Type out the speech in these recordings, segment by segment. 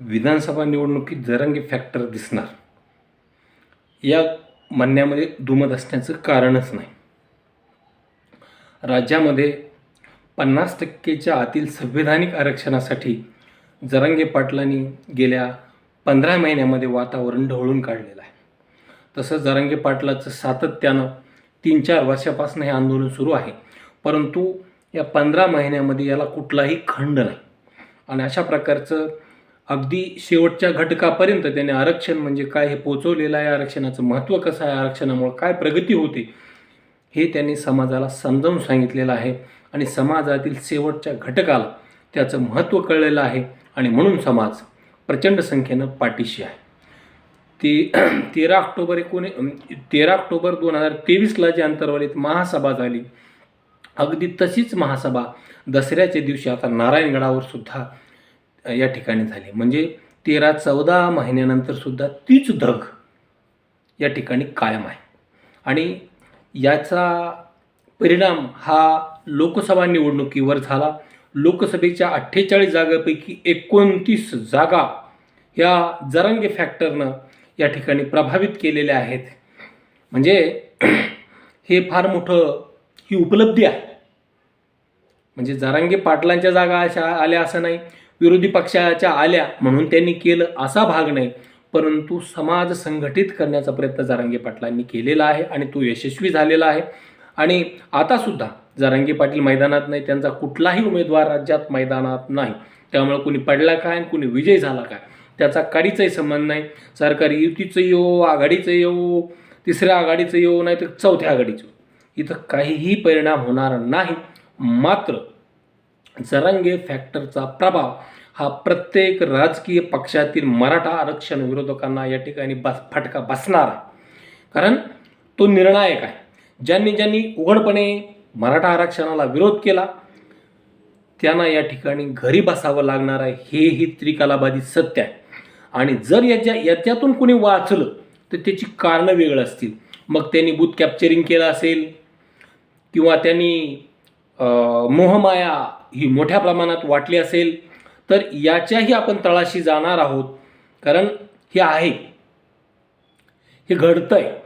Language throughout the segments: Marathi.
विधानसभा निवडणुकीत जरांगी फॅक्टर दिसणार. या म्हणण्यामध्ये दुमत असण्याचं कारणच नाही. राज्यामध्ये पन्नास टक्केच्या आतील संविधानिक आरक्षणासाठी जरांगे पाटलांनी गेल्या पंधरा महिन्यामध्ये वातावरण ढवळून काढलेलं आहे. तसं जरांगे पाटलाचं सातत्यानं तीन चार वर्षापासून हे आंदोलन सुरू आहे. परंतु या पंधरा महिन्यामध्ये याला कुठलाही खंड नाही. आणि अशा प्रकारचं अगदी शेवटच्या घटकापर्यंत त्याने आरक्षण म्हणजे काय हे पोचवलेलं आहे आरक्षणाचं महत्त्व कसं आहे आरक्षणामुळे काय प्रगती होते हे त्यांनी समाजाला समजावून सांगितलेलं आहे. आणि समाजातील शेवटच्या घटकाला त्याचं महत्त्व कळलेलं आहे आणि म्हणून समाज प्रचंड संख्येनं पाठीशी आहे. ते तेरा ऑक्टोबर एकोणी तेरा ऑक्टोबर दोन हजार तेवीसला जी अंतर्वालीत महासभा झाली अगदी तशीच महासभा दसऱ्याच्या दिवशी आता नारायणगडावर सुद्धा या ठिकाणी झाली. म्हणजे तेरा चौदा महिन्यानंतर सुद्धा तीच धग या ठिकाणी कायम आहे. आणि याचा परिणाम हा लोकसभा निवडणुकीवर झाला. लोकसभेच्या अठ्ठेचाळीस जागापैकी एकोणतीस जागा ह्या जरांगे फॅक्टरनं या ठिकाणी प्रभावित केलेल्या आहेत. म्हणजे हे फार मोठं ही उपलब्धी आहे. म्हणजे जरांगे पाटलांच्या जागा अशा आल्या असं नाही. विरोधी पक्षाच्या आल्या म्हणून त्यांनी केलं असा भाग नाही. परंतु समाज संघटित करण्याचा प्रयत्न जरांगे पाटलांनी केलेला आहे आणि तो यशस्वी झालेला आहे. आणि आतासुद्धा जरांगे पाटील मैदानात नाही त्यांचा कुठलाही उमेदवार राज्यात मैदानात नाही. त्यामुळे कुणी पडला काय आणि कुणी विजय झाला काय त्याचा काडीचाही संबंध नाही. सरकारी युतीचं येऊ आघाडीचं येऊ तिसऱ्या आघाडीचं येऊ नाही तर चौथ्या आघाडीचं इथं काहीही परिणाम होणार नाही. मात्र जरांगे फॅक्टरचा प्रभाव हा प्रत्येक राजकीय पक्षातील मराठा आरक्षण विरोधकांना या ठिकाणी बस फटका बसणार आहे. कारण तो निर्णायक आहे. ज्यांनी ज्यांनी उघडपणे मराठा आरक्षणाला विरोध केला त्यांना या ठिकाणी घरी बसावं लागणार आहे. हेही त्रिकालाबाधित सत्य आहे. आणि जर याच्या याच्यातून कोणी वाचलं तर त्याची कारणं वेगळं असतील. मग त्यांनी बूथ कॅप्चरिंग केलं असेल किंवा त्यांनी मोहमाया ही मोठ्या प्रमाणात वाटली असेल तर याच्याही आपण तळाशी जाणार आहोत. कारण हे आहे. हे घडतंय.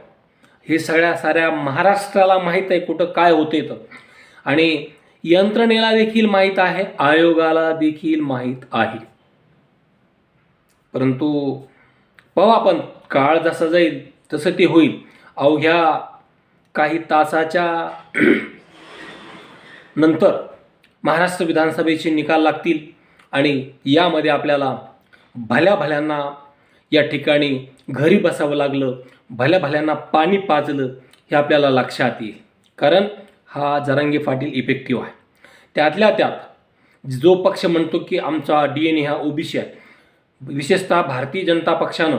हे सगळ्या साऱ्या महाराष्ट्राला माहीत आहे कुठं काय होते तर. आणि यंत्रणेला देखील माहीत आहे आयोगाला देखील माहीत आहे. परंतु पाहू आपण काळ जसा जाईल तसं ते होईल. अवघ्या काही तासाच्या नंतर महाराष्ट्र विधानसभेचे निकाल लागतील आणि यामध्ये आपल्याला भल्या भल्यांना या ठिकाणी घरी बसावं लागलं भल्या भल्यांना पाणी पाजलं हे आपल्याला लक्षात येईल. कारण हा जरांगे पाटील इफेक्टिव्ह आहे. त्यातल्या त्यात जो पक्ष म्हणतो की आमचा डी एन ए हा ओबीसी आहे. विशेषतः भारतीय जनता पक्षानं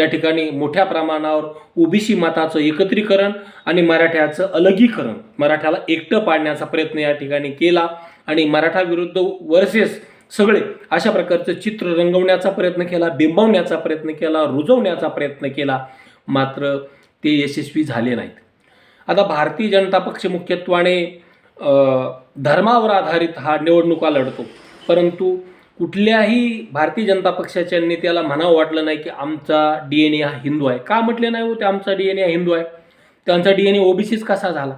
या ठिकाणी मोठ्या प्रमाणावर ओबीसी मताचं एकत्रीकरण आणि मराठ्याचं अलगीकरण. मराठ्याला एकटं पाडण्याचा प्रयत्न या ठिकाणी केला आणि मराठा विरुद्ध वर्सेस सगळे अशा प्रकारचं चित्र रंगवण्याचा प्रयत्न केला बिंबवण्याचा प्रयत्न केला रुजवण्याचा प्रयत्न केला. मात्र ते यशस्वी झाले नाहीत. आता भारतीय जनता पक्ष मुख्यत्वाने धर्मावर आधारित हा निवडणुका लढतो. परंतु कुठल्याही भारतीय जनता पक्षाच्या नेत्याला म्हणावं वाटलं नाही की आमचा डी एन ए हा हिंदू आहे. का म्हटले नाही हो ते आमचा डी एन ए हा हिंदू आहे? त्यांचा डी एन ए ओबीसीच कसा झाला?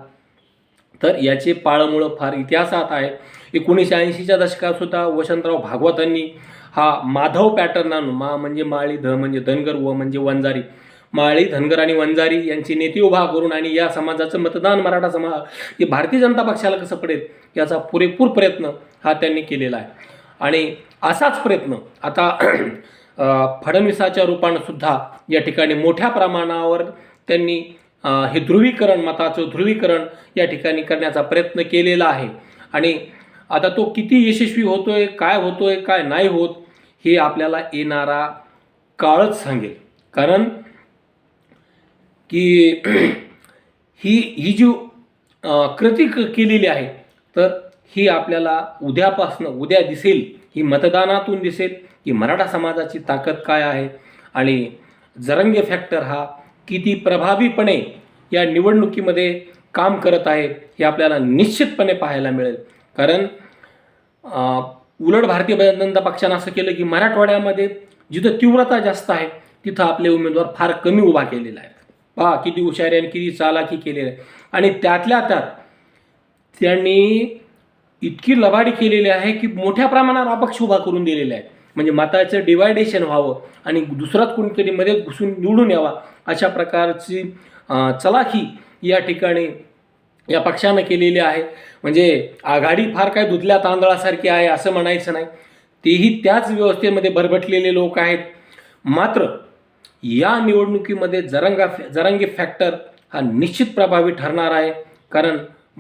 तर याचे पाळमुळं फार इतिहासात आहे. एकोणीसशे ऐंशीच्या दशकात सुद्धा वसंतराव भागवतांनी हा माधव पॅटर्न आणून मा म्हणजे माळी ध म्हणजे धनगर व म्हणजे वंजारी माळी धनगर आणि वंजारी यांची नेते उभा करून आणि या समाजाचं मतदान मराठा समाज हे भारतीय जनता पक्षाला कसं पडेल याचा पुरेपूर प्रयत्न हा त्यांनी केलेला आहे. आणि असाच प्रयत्न आता फडणवीसाच्या रूपानं सुद्धा या ठिकाणी मोठ्या प्रमाणावर त्यांनी हे ध्रुवीकरण मताचं ध्रुवीकरण या ठिकाणी करण्याचा प्रयत्न केलेला आहे. आणि आता तो किती यशस्वी होतोय काय होतोय काय नाही होत हे आपल्याला येणारा काळच सांगेल. कारण की ही ही जी कृती क- केलेली आहे तर ही आपल्याला उद्यापासनं उद्या दिसेल ही मतदानातून दिसेल की मराठा समाजाची ताकद काय आहे? आणि जरंगे फॅक्टर हा किती प्रभावीपणे या निवडणुकीमध्ये काम करत आहे हे आपल्याला निश्चितपणे पाहायला मिळेल. कारण उलट भारतीय जनता पक्षानं असं केलं की मराठवाड्यामध्ये जिथं तीव्रता जास्त आहे तिथं आपले उमेदवार फार कमी उभा केलेला आहे. पहा किती हुशारी आणि किती चालाकी केलेली आहे. आणि त्यातल्या त्यात त्यांनी इतकी लबाडी केलेली आहे की मोठ्या प्रमाणावर अपक्ष उभा करून दिलेले आहेत. म्हणजे मताचं डिवायडेशन व्हावं आणि दुसराच कोणीतरी मध्ये घुसून निवडून यावा अशा प्रकारची चलाखी या ठिकाणी या पक्षानं केलेली आहे. म्हणजे आघाडी फार काय धुतल्या तांदळासारखी आहे असं म्हणायचं नाही. तेही त्याच व्यवस्थेमध्ये भरभटलेले लोक आहेत. मात्र या निवडणुकीमध्ये जरंगा फॅ जरंगी फॅक्टर हा निश्चित प्रभावी ठरणार आहे. कारण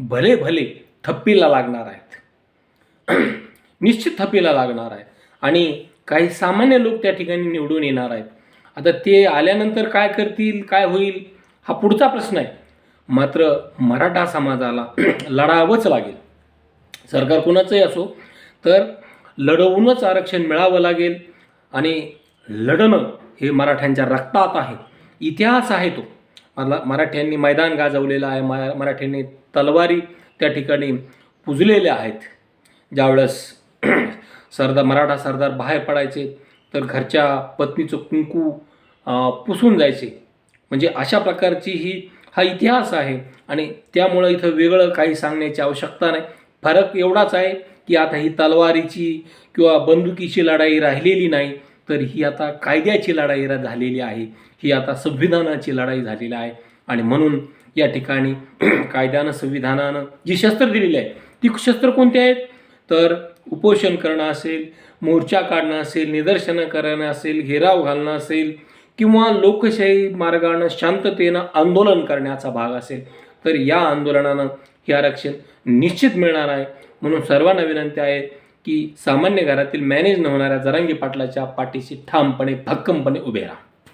भले भले थप्पीला लागणार आहेत. निश्चित थप्पीला लागणार आहे आणि काही सामान्य लोक त्या ठिकाणी निवडून येणार आहेत. आता ते आल्यानंतर काय करतील काय होईल हा पुढचा प्रश्न आहे. मात्र मराठा समाजाला लढावंच लागेल. सरकार कुणाचंही असो तर लढवूनच आरक्षण मिळावं लागेल. आणि लढणं हे मराठ्यांच्या रक्तात आहे. इतिहास आहे तो. मला मराठ्यांनी मैदान गाजवलेलं आहे मराठ्यांनी तलवारी त्या ठिकाणी पुजलेल्या आहेत. ज्यावेळेस सरदार मराठा सरदार बाहेर पडायचे तर घरच्या पत्नीचं कुंकू पुसून जायचे. म्हणजे अशा प्रकारची ही हा इतिहास आहे आणि त्यामुळं इथं वेगळं काही सांगण्याची आवश्यकता नाही. फरक एवढाच आहे की आता ही तलवारीची किंवा बंदुकीची लढाई राहिलेली नाही तर ही आता कायद्याची लढाई झालेली आहे. ही आता संविधानाची लढाई झालेली आहे. आणि म्हणून या ठिकाणी कायद्यानं संविधानानं जी शस्त्र दिलेली आहे ती शस्त्र कोणती आहेत? तर उपोषण करणं असेल मोर्चा काढणं असेल निदर्शनं करणं असेल घेराव घालणं असेल किंवा लोकशाही मार्गानं शांततेनं आंदोलन करण्याचा भाग असेल तर या आंदोलनानं हे आरक्षण निश्चित मिळणार आहे. म्हणून सर्वांना विनंती आहे की सामान्य घरातील मॅनेज न होणाऱ्या जरांगी पाटलाच्या पाठीशी ठामपणे भक्कमपणे उभे राहा.